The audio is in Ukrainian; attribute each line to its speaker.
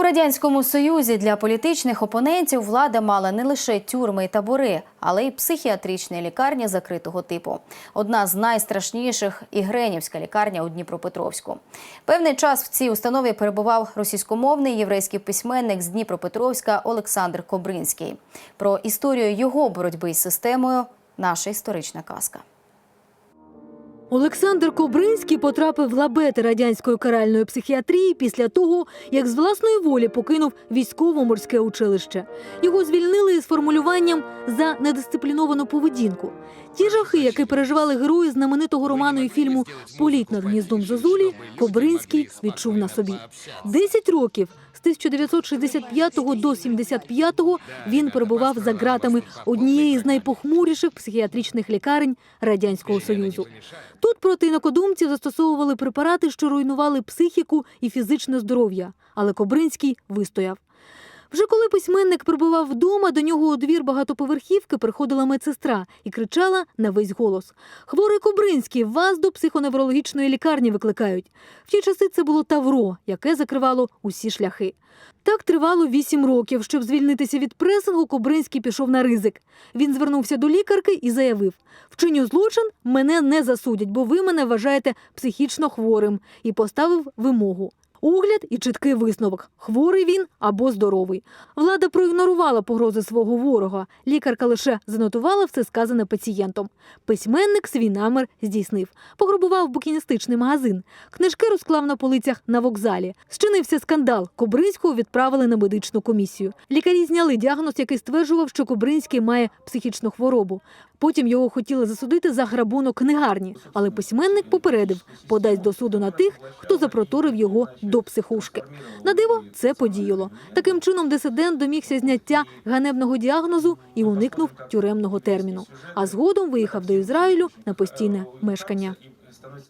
Speaker 1: У радянському союзі для політичних опонентів влада мала не лише тюрми і табори, але й психіатричні лікарні закритого типу. Одна з найстрашніших Ігренівська лікарня у Дніпропетровську. Певний час в цій установі перебував російськомовний єврейський письменник з Дніпропетровська Олександр Кобринський. Про історію його боротьби із системою наша історична казка.
Speaker 2: Олександр Кобринський потрапив в лабети радянської каральної психіатрії після того, як з власної волі покинув військово-морське училище. Його звільнили із формулюванням за недисципліновану поведінку. Ті жахи, які переживали герої знаменитого роману і фільму Політ над гніздом Зозулі, Кобринський відчув на собі. Десять років з 1965 до 75 він перебував за ґратами однієї з найпохмуріших психіатричних лікарень радянського союзу. Тут проти інакодумців застосовували препарати, що руйнували психіку і фізичне здоров'я. Але Кобринський вистояв. Вже коли письменник прибував вдома, до нього у двір багатоповерхівки приходила медсестра і кричала на весь голос: Хворий Кобринський, вас до психоневрологічної лікарні викликають. В ті часи це було тавро, яке закривало усі шляхи. Так тривало вісім років. Щоб звільнитися від пресингу, Кобринський пішов на ризик. Він звернувся до лікарки і заявив: вчиню злочин, мене не засудять, бо ви мене вважаєте психічно хворим, і поставив вимогу. Огляд і чіткий висновок: хворий він або здоровий. Влада проігнорувала погрози свого ворога. Лікарка лише занотувала все сказане пацієнтом. Письменник свій намір здійснив. Пограбував букіністичний магазин. Книжки розклав на полицях на вокзалі. Щинився скандал. Кобринського відправили на медичну комісію. Лікарі зняли діагноз, який стверджував, що Кобринський має психічну хворобу. Потім його хотіли засудити за грабунок книгарні, але письменник попередив, подасть до суду на тих, хто запроторив його до психушки. На диво це подіяло. Таким чином дисидент домігся зняття ганебного діагнозу і уникнув тюремного терміну. А згодом виїхав до Ізраїлю на постійне мешкання.